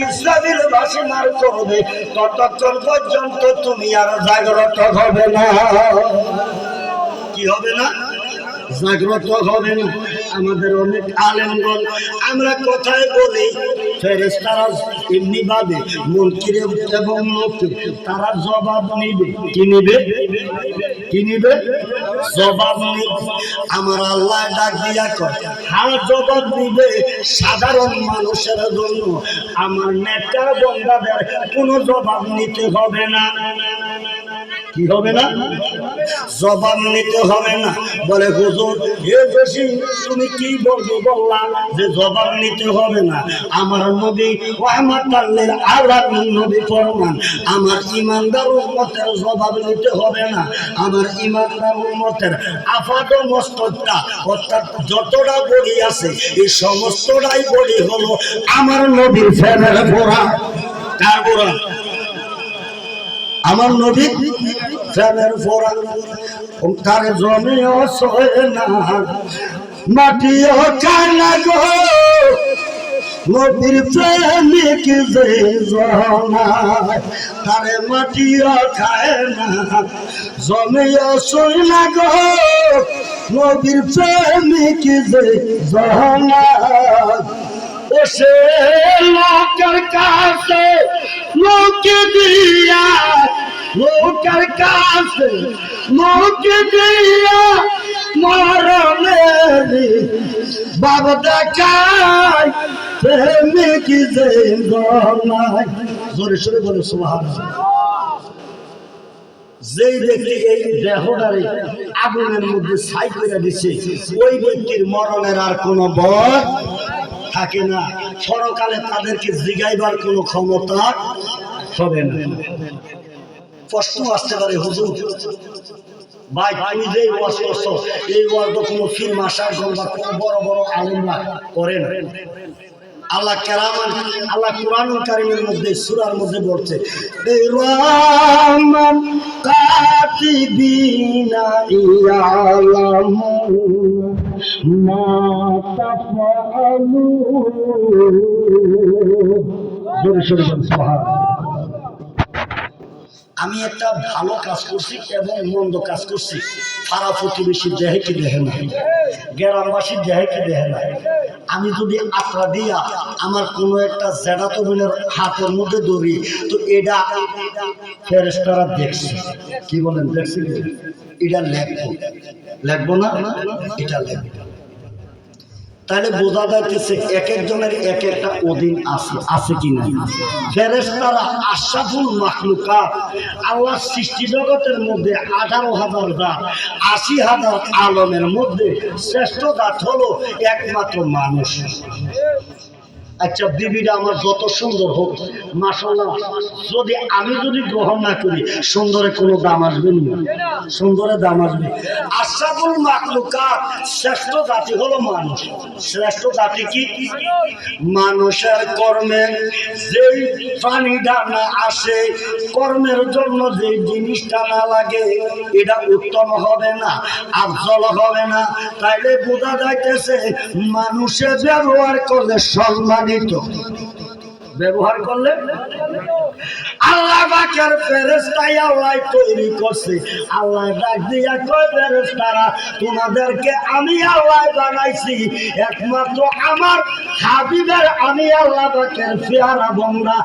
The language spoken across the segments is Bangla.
ইসরাবিল ভাষী মার করবে ততক্ষণ পর্যন্ত তুমি আর জাগ্রত হবে না। কি হবে না? জাগ্রত হবে না। আমাদের অনেক আলেমগণ, আমরা কথায় বলি? ফেরেস্তারা এমনি ভাবে মন্ত্রী এবং তারা জবাব নিবে। কি নিবে? কি নিবে? জবাব নিবে। আমার আল্লাহ ডাক দিয়া কর হ্যাঁ জবাব নিবে সাধারণ মানুষের জন্য। আমার নেতার বন্ধাদের কোনো জবাব নিতে হবে না। কি হবে না? জবাব নিতে হবে না। বলে, হুজুর হে বেশি তুমি কি বলবে বললাম যে জবাব নিতে হবে না। আমার নবী রহমাতাল্লিল আলামিন নবী ফরমান। আমার ইমানদার উম্মতের জবাব নিতে হবে না। আমার ইমানদার উম্মতের আফাদ মস্তকটা, অর্থাৎ যতটা বড়ি আছে, এই সমস্তটাই বড়ি হলো আমার নবীর ফেরের কার গোড়া? আমার নবী প্রেমের ফোরা তার সহে না। মাটিও কানা গো। নবীর প্রেমিক যে তারে মাটিও খায় না জমিও না গো। নবীর প্রেমিক যে জনা এসে লোকের কাছে লোকে দিয়া লোকের কাছে লোকে দিয়া মরণের বাব দেখায় প্রেমিক যে গনায়। জোরে সরে বলে সুহান যেই ব্যক্তি এই দেহটারে আগুনের মধ্যে ছাই করে দিছে, ওই ব্যক্তির মরণের আর কোনো বর থাকে না। পরকালে তাদেরকে জিগাইবার কোনো ক্ষমতা হবে না। প্রশ্ন আসতে পারে, হুজুর। ভাই, তুমি যে ওয়াজ করছ, এই ওয়াজ কোনো আসার বা কোনো বড় বড় আলিমরা করে না। আল্লাহ কেরামান আল্লাহ কোরআনুল কারিমের মধ্যে, সূরার মধ্যে বলছে রামান কাতিবিনা ইয়ালামু মা তাফআলু জোরে সোরে বলুন, সুবহানাল্লাহ। আমি একটা ভালো কাজ করছি এবং মন্দ কাজ করছি। পাড়া প্রতিবেশী দেহে কি দেহে না। গ্রামবাসী দেহে কি দেহে না। আমি যদি আত্রা দিয়া আমার কোনো একটা জেডা তবিনের হাতের মধ্যে ধরি, তো এটা ফেরেস্তারা দেখছে। কি বলেন, দেখছি? এটা লেখবো। লেখবো না? এটা লেখবো। তাহলে বোঝা যাচ্ছে এক একজনের এক একটা অধীন আছে আছে কি না ফেরেস্তারা আশাফুল মাখলুকা আল্লাহ সৃষ্টি জগতের মধ্যে আঠারো হাজার দাঁত আশি হাজার আলমের মধ্যে শ্রেষ্ঠ দাঁত হলো একমাত্র মানুষ। আচ্ছা বিবিটা আমার যত সুন্দর হোক মাসাল্লাহ যদি আমি যদি গ্রহণ না করি, সুন্দরে কোনো দাম আসবে না। সুন্দরে দাম আসবে। আশাবুল মাকলুকা শ্রেষ্ঠ জাতি হলো মানুষ। শ্রেষ্ঠ জাতি কি? মানুষের কর্মে যেই প্রাণীটা না আসে, কর্মের জন্য যে জিনিসটা না লাগে, এটা উত্তম হবে না, আফজল হবে না। তাইলে বোঝা যাইতেছে, মানুষের ব্যবহার করলে সম্মানিত ব্যবহার করলে? আল্লাহ বাকের ফেরেস্তাই আল্লাহ তৈরি করছে। আল্লাহ ডাক দিয়া কয় ফেরেস্তারা তোমাদেরকে আমি আল্লাহ বানাইছি। একমাত্র আমার হাবিবের আমি আল্লাহ বাকের পেয়ারা বংরা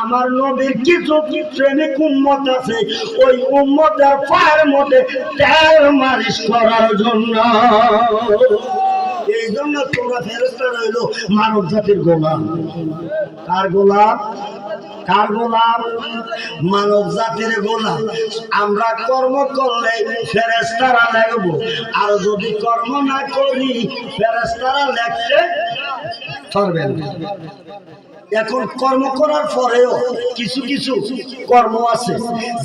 আমার নবীর কিছু প্রেমিক উম্মত আছে। ওই উম্মতের পায়ের মধ্যে তেল মালিশ করার জন্য। এই জন্য তোমরা ফেরস্তা রইল মানব জাতির গোলাম। কার গোলাম? কার গোলাম? মানব জাতির গোলাম। আমরা কর্ম করলে ফেরেস্তারা লাগব আর যদি কর্ম না করি ফেরেস্তারা লেখতে পারবেন এখন কর্ম করার পরেও কিছু কিছু কর্ম আছে,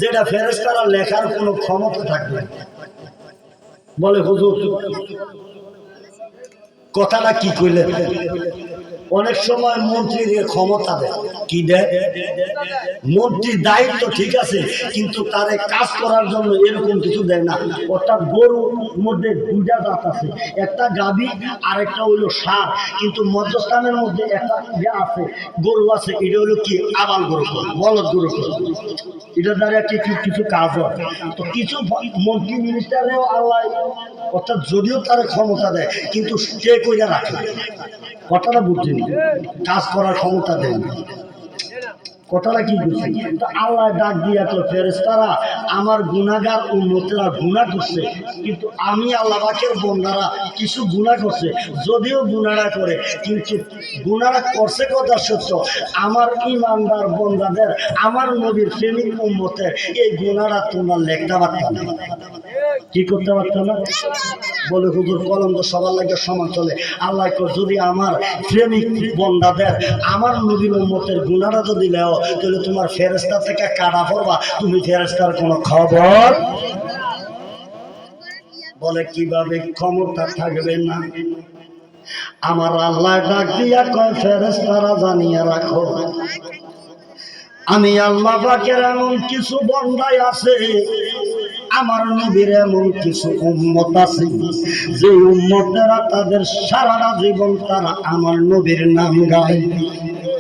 যেটা ফেরেস্তারা লেখার কোনো ক্ষমতা থাকবে। বলে হুজুর কথাটা কি কইলেন? অনেক সময় মন্ত্রীদের ক্ষমতা দেয়। কি দেয়? মন্ত্রীর দায়িত্ব ঠিক আছে, কিন্তু তারে কাজ করার জন্য এরকম কিছু দেয় না। অর্থাৎ গরুর মধ্যে দুইটা জাত আছে, একটা গাভী আর একটা হইল সার কিন্তু মধ্যস্থানের মধ্যে একটা যে আছে, গরু আছে, এটা হলো কি? আবাল গরু বলদ গরু। এটা দ্বারা কিছু কিছু কাজ হয়? তো কিছু মন্ত্রী মিনিস্টারেও আল্লাহ, অর্থাৎ যদিও তার ক্ষমতা দেয়, কিন্তু স্টে করে রাখে। কথাটা বুঝছেন কাজ করার ক্ষমতা দেয় না কথাটা কি বুঝছি আল্লাহ ডাক দিয়া তো ফেরেস্তারা আমার গুণাগার উন্নতিরা গুণা করছে, কিন্তু আমি আল্লাহ পাকের বন্ধারা কিছু গুণা করছে, যদিও গুণারা করে, কিন্তু গুণারা করছে কথা সত্য, আমার ইমানদার বন্ধাদের আমার নবীর প্রেমিক উন্মতের এই গুণারা তোমরা লেখতে পারতাম কি করতে পারতাম না? বলে, হুজুর, কলম তো সবার লাগে সমান চলে। আল্লাহ যদি আমার প্রেমিক বন্ধাদের আমার নবীর উম্মতের গুণারা যদি নেও, তাহলে তোমার ফেরেস্তা থেকে কাটা পড়বা। তুমি ফেরেস্তার কোনো খবর? বলে, কীভাবে ক্ষমতা থাকবে না? আমার আল্লাহ ডাক দিয়া কয় ফেরেস্তারা জানিয়ে রাখো, আমি আল্লাহ পাকের এমন কিছু বন্ধাই আছে আমার নবীর এমন কিছু উম্মত আছে যে উম্মতেরা তাদের সারাটা জীবন তারা আমার নবীর নাম গায়।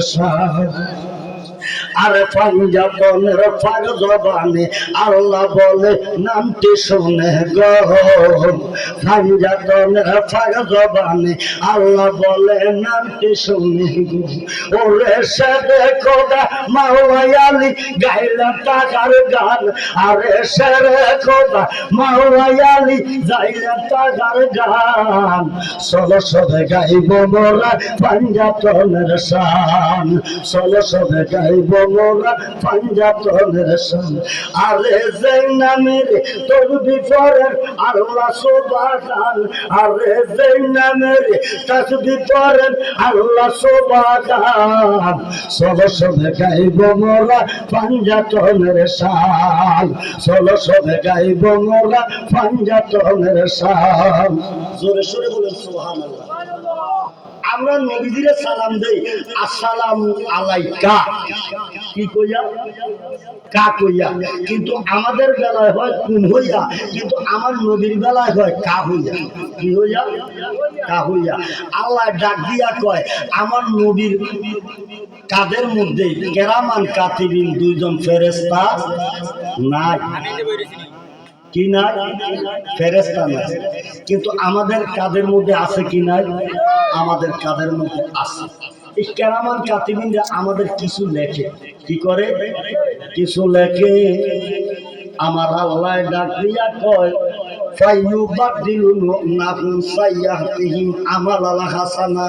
শান আরে পাঞ্জাবনের ফাগ জবানে আল্লাহ বলে, নামটি শুনে গো। পাঞ্জাবনের ফাগ জবানে আল্লাহ বলে, নামটি শুনে ওরে সে দেখো মাওয়ালি গাইলা টাকার গান। আরে সে দেখো মাওয়ালি যাইলা টাকার গান। সলো সবে গাইব মোরা পাঞ্জাবনের শান। সলো সবে গাইব মোরা পাঞ্জাবনের শান আরে যে নামের তোর বিপরের আল্লাহ সুবাহান আরে যে নামের তাসবি পরেন আল্লাহ সুবাহান সলো সবে গাইব মোরা পাঞ্জাবনের শান সলো। সবে গাইব মোরা পাঞ্জাবনের শান জোরে সোরে আমরা নবীজিরে সালাম দেই, আসসালাম আলাইকা। কি কইয়া? কা কইয়া? কিন্তু আমাদের বেলায় হয় কুন হইয়া, কিন্তু আমার নবীর বেলায় হয় কা হইয়া। কি হইয়া? কা হইয়া। আল্লাহ ডাক দিয়া কয়, আমার নবীর কাদের মধ্যে কেরামান কাতিবিন দুইজন ফেরেস্তা নাই। কি নাই ফেরেস্তা নাই কিন্তু আমাদের কাদের মধ্যে আছে কি নাই আমাদের কাদের মধ্যে আছে। এই কেরামান কাতিবিনরা আমাদের কিছু লেখে। কি করে? কিছু লেখে। আমার আল্লাহ ডাক দিয়া কয় ফাইয়ুবাদিলু নাফুন সাইয়াতিহিম আমাল আলা হাসানা।